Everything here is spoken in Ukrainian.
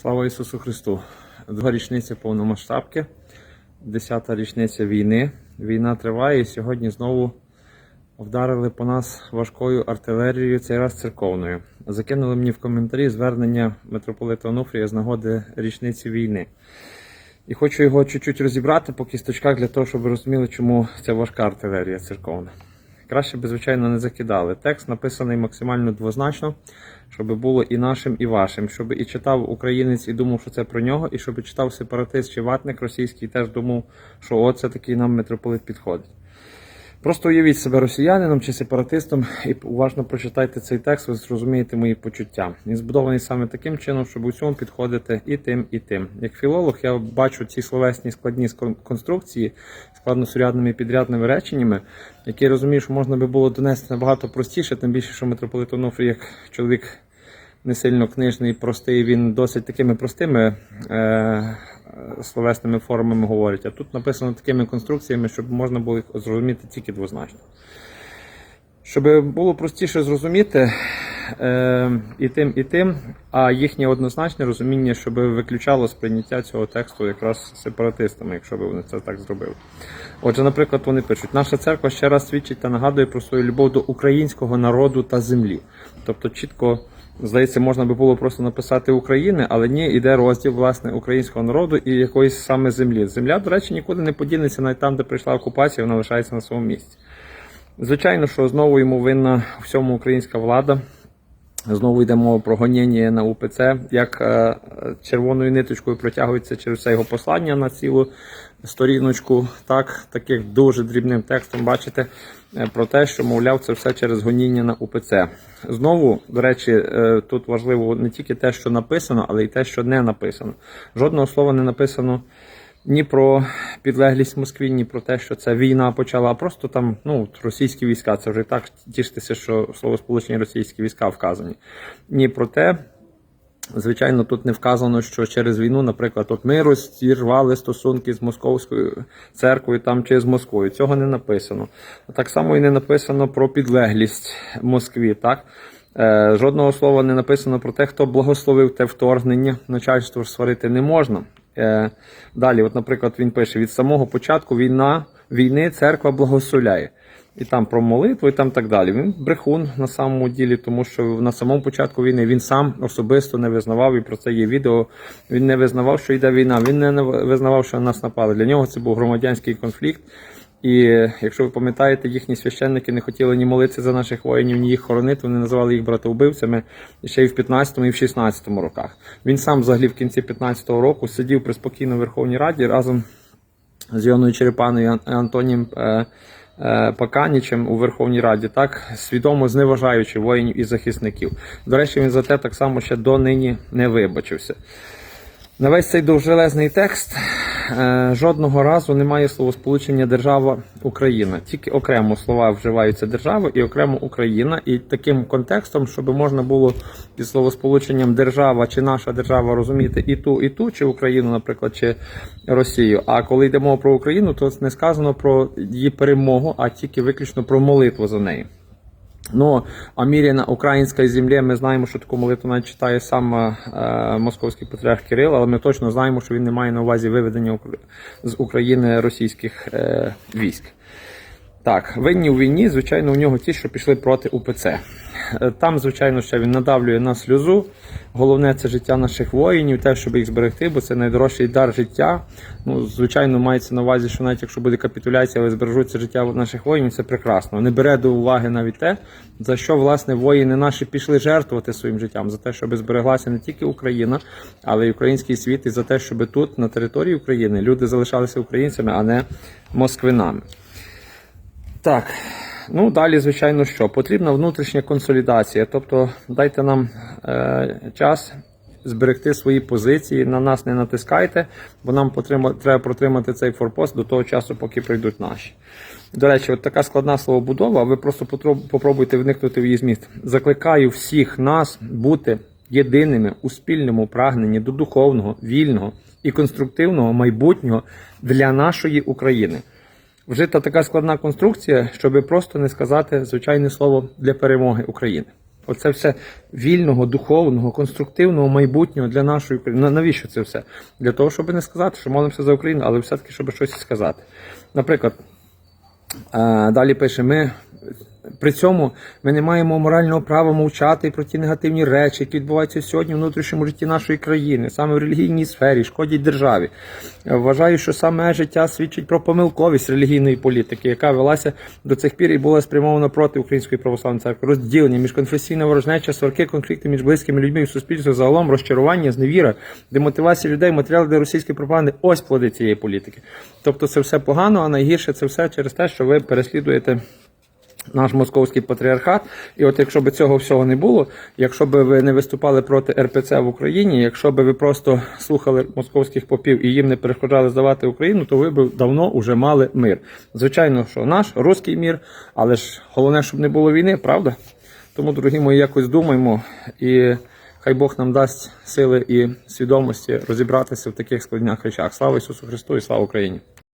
Слава Ісусу Христу! Друга річниця повномасштабки, десята річниця війни. Війна триває і сьогодні знову вдарили по нас важкою артилерією, цей раз церковною. Закинули мені в коментарі звернення митрополита Онуфрія з нагоди річниці війни. І хочу його чуть-чуть розібрати по кісточках для того, щоб ви розуміли, чому це важка артилерія церковна. Краще би, звичайно, не закидали. Текст написаний максимально двозначно, щоб було і нашим, і вашим, щоб і читав українець і думав, що це про нього, і щоб читав сепаратист чи ватник російський, і теж думав, що оце такий нам митрополит підходить. Просто уявіть себе росіянином чи сепаратистом і уважно прочитайте цей текст, ви зрозумієте мої почуття. Він збудований саме таким чином, щоб у цьому підходити і тим, і тим. Як філолог, я бачу ці словесні складні конструкції складносурядними підрядними реченнями, які я розумію, що можна би було донести набагато простіше, тим більше, що митрополит Онуфрій, як чоловік не сильно книжний, простий, він досить такими простими е, словесними формами говорить. А тут написано такими конструкціями, щоб можна було їх зрозуміти тільки двозначно. Щоб було простіше зрозуміти е, і тим, і тим, а їхнє однозначне розуміння, щоб виключало сприйняття цього тексту якраз сепаратистами, якщо б вони це так зробили. Отже, наприклад, вони пишуть: наша церква ще раз свідчить та нагадує про свою любов до українського народу та землі. Тобто, чітко, здається, можна би було просто написати України, але ні, іде розділ власне українського народу і якоїсь саме землі. Земля, до речі, нікуди не подінеться, навіть там, де прийшла окупація, вона лишається на своєму місці. Звичайно, що знову йому винна всьому українська влада. Знову йде мова про гоніння на УПЦ, як е, червоною ниточкою протягується через все його послання на цілу сторіночку, так, таких дуже дрібним текстом бачите е, про те, що, мовляв, це все через гоніння на УПЦ. Знову, до речі, е, тут важливо не тільки те, що написано, але й те, що не написано. Жодного слова не написано ні про підлеглість Москві, ні про те, що це війна почала, а просто там ну, російські війська. Це вже так тіштеся, що словосполучені російські війська вказані. Ні про те. Звичайно, тут не вказано, що через війну, наприклад, от ми розірвали стосунки з московською церквою там чи з Москвою. Цього не написано. Так само і не написано про підлеглість Москві. Так е, жодного слова не написано про те, хто благословив те вторгнення. Начальство сварити не можна. Е, далі, от, наприклад, він пише: від самого початку війна війни церква благословляє. І там про молитву, і там так далі. Він брехун на самому ділі, тому що на самому початку війни він сам особисто не визнавав, і про це є відео. Він не визнавав, що йде війна. Він не визнавав, що на нас напали. Для нього це був громадянський конфлікт. І якщо ви пам'ятаєте, їхні священники не хотіли ні молитися за наших воїнів, ні їх хоронити. Вони називали їх братовбивцями ще й в 15-му, і в 16-му роках. Він сам взагалі в кінці 15-го року сидів при спокійно Верховній Раді разом з Йоною Черепаною і Антонієм е, Паканічем у Верховній Раді, так свідомо зневажаючи воїнів і захисників. До речі, він за те так само ще донині не вибачився. На весь цей довжелезний текст е, жодного разу немає словосполучення держава Україна. Тільки окремо слова вживаються держава і окремо Україна. І таким контекстом, щоб можна було під словосполученням держава чи наша держава розуміти і ту, і ту, чи Україну, наприклад, чи Росію. А коли йде мова про Україну, то не сказано про її перемогу, а тільки виключно про молитву за неї. Ну, о мірі на українській землі ми знаємо, що таку молитву навіть читає сам е, московський патріарх Кирил, але ми точно знаємо, що він не має на увазі виведення з України російських е, військ. Так, винні у війні, звичайно, у нього ті, що пішли проти УПЦ. Е, Там, звичайно, ще він надавлює на сльозу. Головне це життя наших воїнів, те, щоб їх зберегти, бо це найдорожчий дар життя. Ну, звичайно, мається на увазі, що навіть якщо буде капітуляція, але збережуться життя наших воїнів, це прекрасно. Не бере до уваги навіть те, за що власне воїни наші пішли жертвувати своїм життям, за те, щоб збереглася не тільки Україна, але й український світ, і за те, щоб тут, на території України, люди залишалися українцями, а не москвинами. Так, ну далі, звичайно, що потрібна внутрішня консолідація. Тобто, дайте нам е, час зберегти свої позиції, на нас не натискайте, бо нам потрима, треба протримати цей форпост до того часу, поки прийдуть наші. До речі, от така складна словобудова, ви просто попробуйте вникнути в її зміст. Закликаю всіх нас бути єдиними у спільному прагненні до духовного, вільного і конструктивного майбутнього для нашої України. Вжита така складна конструкція, щоб просто не сказати звичайне слово для перемоги України. оце все вільного, духовного, конструктивного майбутнього для нашої України. Навіщо це все? Для того, щоб не сказати, що молимося за Україну, але все-таки, щоб щось сказати. Наприклад, Е, Далі пише: ми при цьому ми не маємо морального права мовчати про ті негативні речі, які відбуваються сьогодні в внутрішньому житті нашої країни, саме в релігійній сфері, шкодять державі. Вважаю, що саме життя свідчить про помилковість релігійної політики, яка велася до цих пір і була спрямована проти Української православної церкви. Розділення, міжконфесійна ворожнеча, сварки, конфлікти між близькими людьми і суспільством загалом, розчарування, зневіра, демотивація людей, матеріали для російської пропаганди. Ось плоди цієї політики. Тобто це все погано, а найгірше це все через те, що ви переслідуєте наш московський патріархат. І от якщо б цього всього не було, якщо б ви не виступали проти РПЦ в Україні, якщо б ви просто слухали московських попів і їм не перешкоджали здавати Україну, то ви б давно вже мали мир. Звичайно, що наш руський мір, але ж головне, щоб не було війни, правда? Тому, дорогі мої, якось думаємо і. Хай Бог нам дасть сили і свідомості розібратися в таких складних речах. Слава Ісусу Христу і слава Україні!